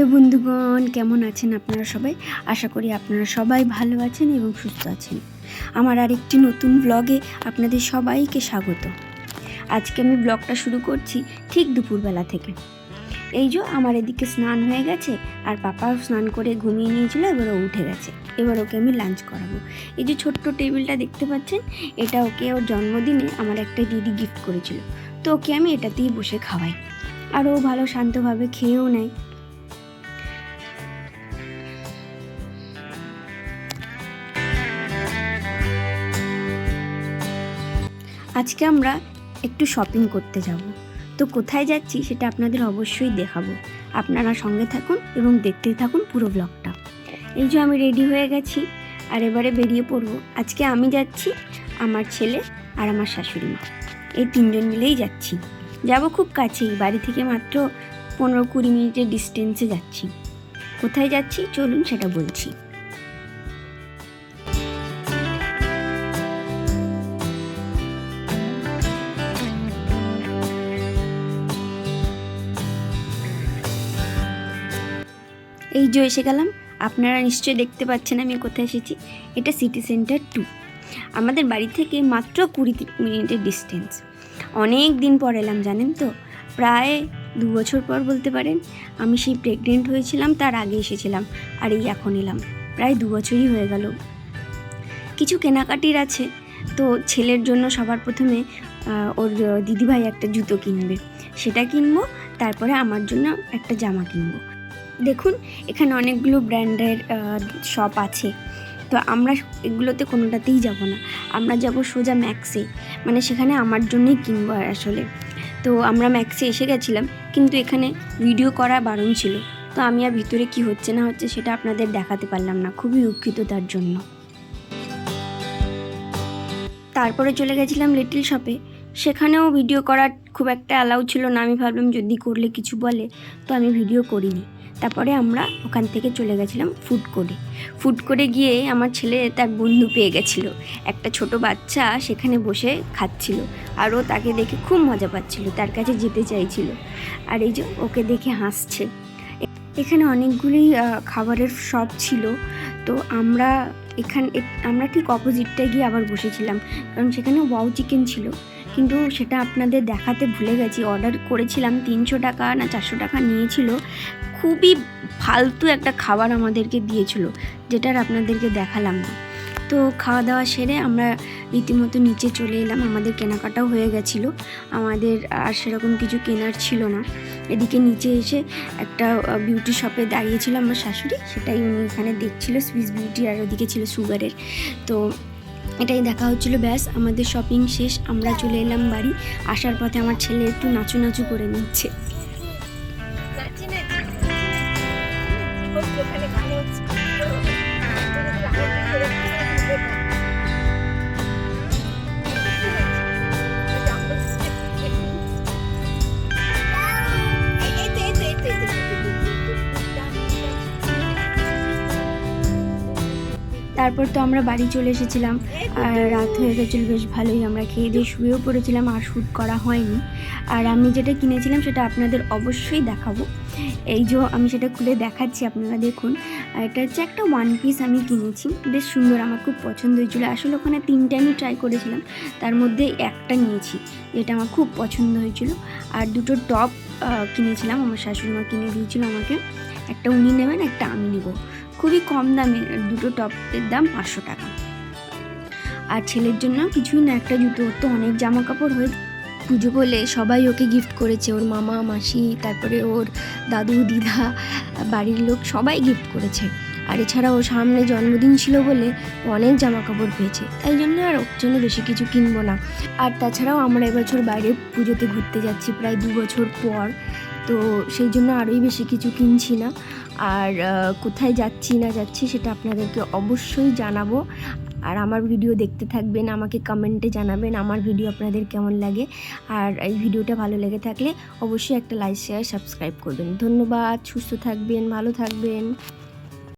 Everyone কেমন আছেন আপনারা সবাই? আশা করি আপনারা সবাই ভালো আছেন এবং সুস্থ আছেন। আমার আরেকটি নতুন ব্লগে আপনাদের সবাইকে স্বাগত। আজকে আমি ব্লগটা শুরু করছি ঠিক দুপুরবেলা থেকে। এই যে আমার এদিকে স্নান হয়ে গেছে আর পাপাও স্নান করে ঘুমিয়ে নিয়েছিল, এবার ও উঠে গেছে। এবার ওকে আমি লাঞ্চ করাবো। এই যে ছোট্ট টেবিলটা দেখতে পাচ্ছেন, এটা ওকে ওর জন্মদিনে আমার একটা দিদি গিফট করেছিল। তো ওকে আমি এটাতেই বসে খাওয়াই। আর ও ভালো শান্তভাবে খেয়েও নেয়। আজকে আমরা একটু শপিং করতে যাব। তো কোথায় যাচ্ছি সেটা আপনাদের অবশ্যই দেখাবো। আপনারা সঙ্গে থাকুন এবং দেখতে থাকুন পুরো ব্লগটা এই যে আমি রেডি হয়ে গেছি, আর এবারে বেরিয়ে পড়ব। আজকে আমি যাচ্ছি আমার ছেলে আর আমার শাশুড়ি মা। এই তিনজন মিলেই যাচ্ছি। যাব খুব কাছেই, বাড়ি থেকে মাত্র পনেরো কুড়ি মিনিটের ডিস্টেন্সে যাচ্ছি। কোথায় যাচ্ছি? চলুন সেটা বলছি। এই যে এসে গেলাম, আপনারা নিশ্চয়ই দেখতে পাচ্ছেন আমি কোথায় এসেছি। এটা সিটি সেন্টার টু আমাদের বাড়ি থেকে মাত্র কুড়ি মিনিটের ডিস্টেন্স অনেক দিন পর এলাম, জানেন তো? প্রায় দু বছর পর বলতে পারেন, আমি সেই প্রেগনেন্ট হয়েছিলাম, তার আগে এসেছিলাম, আর এই এখন এলাম। প্রায় দু বছরই হয়ে গেল। কিছু কেনাকাটির আছে, তো ছেলের জন্য সবার প্রথমে ওর দিদিভাই একটা জুতো কিনবে। সেটা কিনবো, তারপরে আমার জন্য একটা জামা কিনবো। দেখুন, এখানে অনেকগুলো ব্র্যান্ডের শপ আছে। তো আমরা এগুলোতে কোনোটাতেই যাব না। আমরা যাব সোজা ম্যাক্সে মানে সেখানে আমার জন্যই কিনবো আসলে। তো আমরা ম্যাক্সে এসে গেছিলাম, কিন্তু এখানে ভিডিও করা বারণ ছিল। তো আমি আর ভিতরে কি হচ্ছে না হচ্ছে সেটা আপনাদের দেখাতে পারলাম না, খুবই দুঃখিত তার জন্য। তারপরে চলে গেছিলাম লিটল শপে সেখানেও ভিডিও করার খুব একটা অ্যালাউ ছিল না। আমি ভাবলাম যদি করলে কিছু বলে, তো আমি ভিডিও করিনি। তারপরে আমরা ওখান থেকে চলে গেছিলাম ফুড কোর্টে ফুড কোর্টে গিয়ে আমার ছেলে তার বন্ধু পেয়ে গেছিল। একটা ছোট বাচ্চা সেখানে বসে খাচ্ছিল আর ও তাকে দেখে খুব মজা পাচ্ছিল, তার কাছে যেতে চাইছিল। আর এই যে ওকে দেখে হাসছে। এখানে অনেকগুলি খাবারের শপ ছিল। তো আমরা এখান আমরা ঠিক অপোজিটটা গিয়ে আবার বসেছিলাম। কারণ সেখানে ওয়াও চিকেন ছিল। কিন্তু সেটা আপনাদের দেখাতে ভুলে গেছি। অর্ডার করেছিলাম তিনশো টাকা না চারশো টাকা নিয়েছিল। খুবই ফালতু একটা খাবার আমাদেরকে দিয়েছিল যেটার আপনাদেরকে দেখালাম না। তো খাওয়া দাওয়া সেরে আমরা রীতিমতো নিচে চলে এলাম, আমাদের কেনাকাটাও হয়ে গেছিল। আমাদের আর সেরকম কিছু কেনার ছিল না। এদিকে নিচে এসে একটা বিউটি শপে দাঁড়িয়েছিল আমার শাশুড়ি, সেটাই উনি এখানে দেখছিল সুইস বিউটি আর ওদিকে ছিল সুগারের। তো এটাই দেখা হচ্ছিল, ব্যাস, আমাদের শপিং শেষ, আমরা চলে এলাম বাড়ি। আসার পথে আমার ছেলে একটু নাচু নাচু করে নিচ্ছে। তারপর তো আমরা বাড়ি চলে এসেছিলাম। আর রাত হয়ে গেছিল, বেশ ভালোই আমরা খেয়ে দিয়ে শুয়েও পড়েছিলাম, আর শ্যুট করা হয়নি। আর আমি যেটা কিনেছিলাম সেটা আপনাদের অবশ্যই দেখাবো। এই যে আমি সেটা খুলে দেখাচ্ছি, আপনারা দেখুন। আর এটা হচ্ছে একটা ওয়ান পিস আমি কিনেছি, বেশ সুন্দর, আমার খুব পছন্দ হয়েছিলো। আসলে ওখানে তিনটে আমি ট্রাই করেছিলাম, তার মধ্যে একটা নিয়েছি, যেটা আমার খুব পছন্দ হয়েছিল। আর দুটো টপ কিনেছিলাম, আমার শাশুড়ি মা কিনে দিয়েছিল আমাকে। একটা উনি নেবেন, একটা আমি নেব। খুবই কম দামে, দুটো টপের দাম পাঁচশো টাকা। আর ছেলের জন্য কিছুই না, একটা জুতো। তো অনেক জামা কাপড় হয়ে পুজো বলে সবাই ওকে গিফট করেছে। ওর মামা, মাসি, তারপরে ওর দাদু, দিদা, বাড়ির লোক সবাই গিফট করেছে। আর এছাড়া ওর সামনে জন্মদিন ছিল বলে অনেক জামা কাপড় পেয়েছে। তাই জন্য আর ওর জন্য বেশি কিছু কিনবো না। আর তাছাড়াও আমরা এবছর বাইরে পুজোতে ঘুরতে যাচ্ছি প্রায় দু বছর পর। তো সেই জন্য আরোই বেশি কিছু কিনছি না। আর কোথায় যাচ্ছি না যাচ্ছি সেটা আপনাদেরকে অবশ্যই জানাব। আর আমার ভিডিও দেখতে থাকবেন, আমাকে কমেন্টে জানাবেন আমার ভিডিও আপনাদের কেমন লাগে। আর এই ভিডিওটা ভালো লেগে থাকলে অবশ্যই একটা লাইক শেয়ার সাবস্ক্রাইব করবেন। ধন্যবাদ, সুস্থ থাকবেন, ভালো থাকবেন।